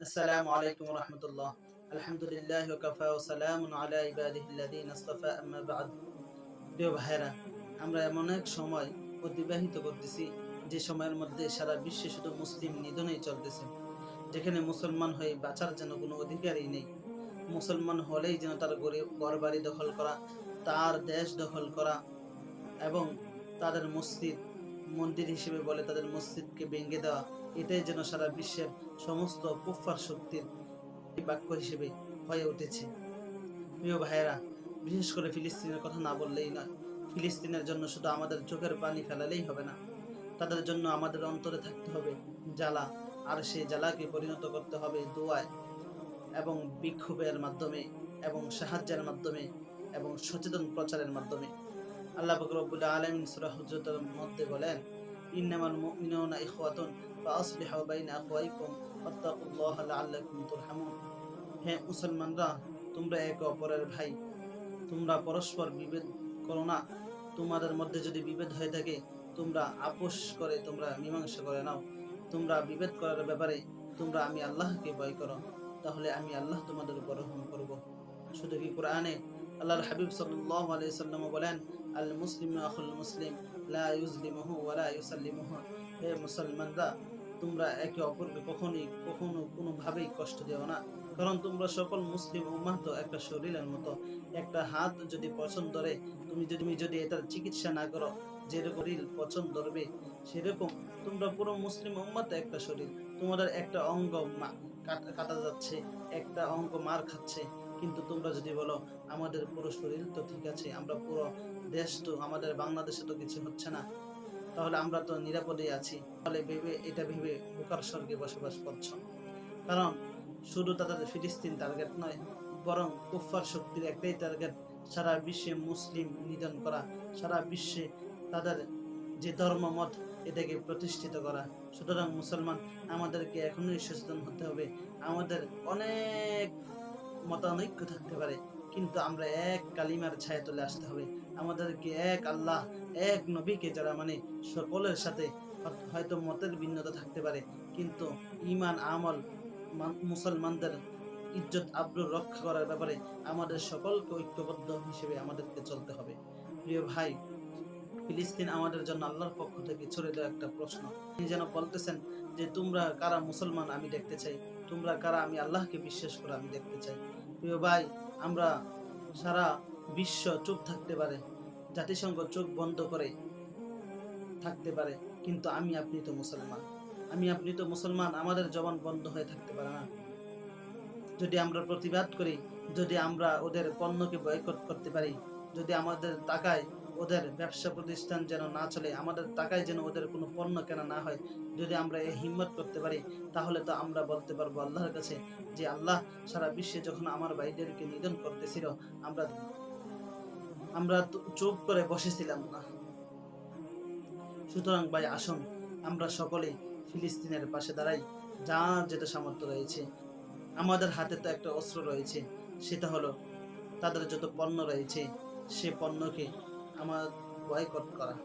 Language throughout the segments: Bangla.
এমন এক সময় অতিবাহিত যে সময়ের মধ্যে সারা বিশ্বে শুধু মুসলিম নিধনেই চলতেছে। যেখানে মুসলমান হয়ে বাঁচার যেন কোনো অধিকারই নেই। মুসলমান হলেই যেন তার ঘর বাড়ি দখল করা, তার দেশ দখল করা, এবং তাদের মসজিদ, মন্দির হিসেবে বলে তাদের মসজিদকে ভেঙে দেওয়া। এটাই যেন সারা বিশ্বের সমস্ত কুফার শক্তির বাক্য হিসেবে হয়ে উঠেছে। প্রিয় ভাইয়েরা, বিশেষ করে ফিলিস্তিনের কথা না বললেই নয়। ফিলিস্তিনের জন্য শুধু আমাদের চোখের পানি ফেলালেই হবে না, তাদের জন্য আমাদের অন্তরে থাকতে হবে জ্বালা, আর সেই জ্বালাকে পরিণত করতে হবে দোয়ায় এবং বিক্ষোভের মাধ্যমে এবং সাহায্যের মাধ্যমে এবং সচেতন প্রচারের মাধ্যমে। আল্লাহ বকরবুল আলমিন সুরা হুজরতের মধ্যে বলেন ইন্নামাল মুমিনুনা ইখওয়াতুন বাইনা আখওয়াইকুম লাআল্লাকুম তুরহামুন হে মুসলমানরা, তোমরা একে অপরের ভাই। তোমরা পরস্পর বিভেদ করো না। তোমাদের মধ্যে যদি বিভেদ হয়ে থাকে, তোমরা আপোষ করে, তোমরা মীমাংসা করে নাও। তোমরা বিভেদ করার ব্যাপারে, তোমরা আমি আল্লাহকে ভয় করো। তাহলে আমি আল্লাহ তোমাদের উপর রহম করব। শুধু কি কোরআনে? আল্লাহর হাবিব সাল্লাল্লাহু আলাইহি সাল্লাম বলেন আল মুসলিম আখুল মুসলিম, লা ইউজলিমুহু ওয়া লা ইউসাল্লিমুহু। হে মুসলমানরা, তোমরা একে অপরকে কখনোই, কখনো কোনোভাবেই কষ্ট দিও না। কারণ তোমরা সকল মুসলিম উম্মাহ তো একটা শরীরের মতো। একটা হাত যদি পছন্দ ধরে তুমি যদি তুমি যদি এটার চিকিৎসা না করো যেরকম শরীর পছন্দ ধরবে সেরকম তোমরা পুরো মুসলিম উম্মাতে একটা শরীর। তোমাদের একটা অঙ্গ কাটা যাচ্ছে, একটা অঙ্গ মার খাচ্ছে। কিন্তু তোমরা যদি বলো, আমাদের পুরো শরীর তো ঠিক আছে, আমরা পুরো দেশ তো, আমাদের বাংলাদেশে তো কিছু হচ্ছে না, তাহলে আমরা তো নিরাপদে আছি। তাহলে ভেবে, এটা ভেবে বোকার স্বর্গে বসবাস করছ। কারণ শুধু তাদের ফিলিস্তিন টার্গেট নয়, বরং কুফার শক্তির একটাই টার্গেট সারা বিশ্বে মুসলিম নিধন করা, সারা বিশ্বে তাদের যে ধর্মমত এটাকে প্রতিষ্ঠিত করা। সুতরাং মুসলমান, আমাদেরকে এখনই সচেতন হতে হবে। আমাদের অনেক মতানৈক্য থাকতে পারে, কিন্তু আমরা এক কালিমার ছায়া তুলে আসতে হবে। আমাদেরকে এক আল্লাহ, এক নবীকে যারা মানে সকলের সাথে হয়তো- মতের ভিন্নতা থাকতে পারে, কিন্তু ইমান আমল মুসলমানদের ইজ্জত আব্রু রক্ষা করার ব্যাপারে আমাদের সকলকে ঐক্যবদ্ধ হিসেবে আমাদেরকে চলতে হবে। প্রিয় ভাই, ফিলিস্তিন আমাদের জন্য আল্লাহর পক্ষ থেকে ছড়ে দেওয়া একটা প্রশ্ন। তিনি যেন বলতেছেন যে তোমরা কারা মুসলমান আমি দেখতে চাই, তোমরা কারা আমি আল্লাহকে বিশ্বাস করে আমি দেখতে চাই। প্রিয় ভাই, আমরা সারা বিশ্ব চুপ থাকতে পারে, জাতিসংঘ চোখ বন্ধ করে থাকতে পারে, কিন্তু আমি আপনি তো মুসলমান। আমি আপনি তো মুসলমান, আমাদের জবান বন্ধ হয়ে থাকতে পারে না। যদি আমরা প্রতিবাদ করি, যদি আমরা ওদের পণ্যকে বয়কট করতে পারি, যদি আমাদের টাকায় ওদের ব্যবসা প্রতিষ্ঠান যেন না চলে, আমাদের টাকায় যেন ওদের কোনো পণ্য কেনা না হয়, যদি আমরা এই হিম্মত করতে পারি, তাহলে তো আমরা বলতে পারব আল্লাহর কাছে যে আল্লাহ সারা বিশ্বে যখন আমার ভাইদেরকে নিধন করতেছিল, আমরা আমরা চুপ করে বসেছিলাম না। সুতরাং ভাই, আসুন, আমরা সকলে ফিলিস্তিনের পাশে দাঁড়াই যা যেটা সামর্থ্য রয়েছে। আমাদের হাতে তো একটা অস্ত্র রয়েছে, সেটা হলো তাদের যত পণ্য রয়েছে, সে পণ্যকে আমার বয়কট করা।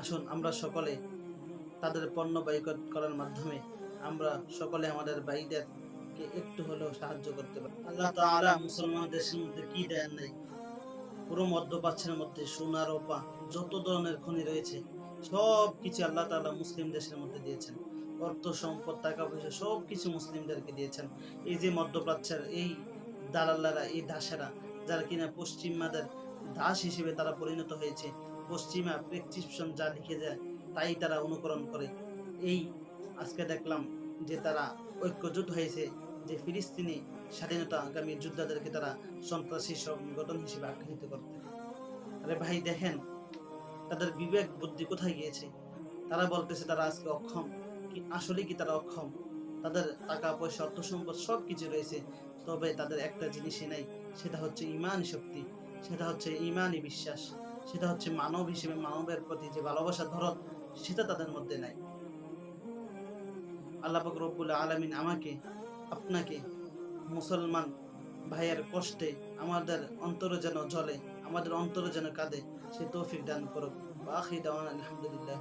আসুন, আমরা সকলে তাদের পণ্য বয়কট করার মাধ্যমে আমরা সকলে আমাদের ভাইদেরকে একটু হলেও সাহায্য করতে পারি। আল্লাহ তাআলা মুসলমান দেশের মধ্যে কি দেন নাই? পুরো মধ্যপ্রাচ্যের মধ্যে সোনা, রূপা, যত ধরনের খনি রয়েছে, সব কিছু আল্লাহ তাআলা মুসলিম দেশের মধ্যে দিয়েছেন। অর্থ, সম্পদ টাকা পয়সা সব কিছু মুসলিমদেরকে দিয়েছেন। এই যে মধ্যপ্রাচ্যের এই দালাল্লারা এই দাসেরা, যারা কিনা পশ্চিমাদের দাস হিসেবে তারা পরিণত হয়েছে। পশ্চিমা প্রেসক্রিপশন যা লিখে যায় তাই তারা অনুকরণ করে। এই আজকে দেখলাম যে তারা ঐক্যজোট হয়েছে, যে ফিলিস্তিনি স্বাধীনতা আগামী যোদ্ধাদেরকে তারা সন্ত্রাসী সংগঠন হিসেবে আখ্যায়িত করতে। আরে ভাই, দেখেন, তাদের বিবেক বুদ্ধি কোথায় গিয়েছে? তারা বলতেছে, তারা আজকে অক্ষম। কি আসলে কি তারা অক্ষম? তাদের টাকা, পয়সা, অর্থ সম্পদ সব কিছু রয়েছে, তবে তাদের একটা জিনিসই নাই, সেটা হচ্ছে ইমান শক্তি। সেটা হচ্ছে ইমানই বিশ্বাস, সেটা হচ্ছে মানব হিসেবে মানবের প্রতি যে ভালোবাসা ধরত সেটা তাদের মধ্যে নাই। আল্লাহ রব্বুল আলমিন আমাকে, আপনাকে মুসলমান ভাইয়ের কষ্টে আমাদের অন্তর যেন জ্বলে, আমাদের অন্তর যেন কাঁদে, সে তৌফিক দান করুক। আখির দাওয়ান আলহামদুলিল্লাহ।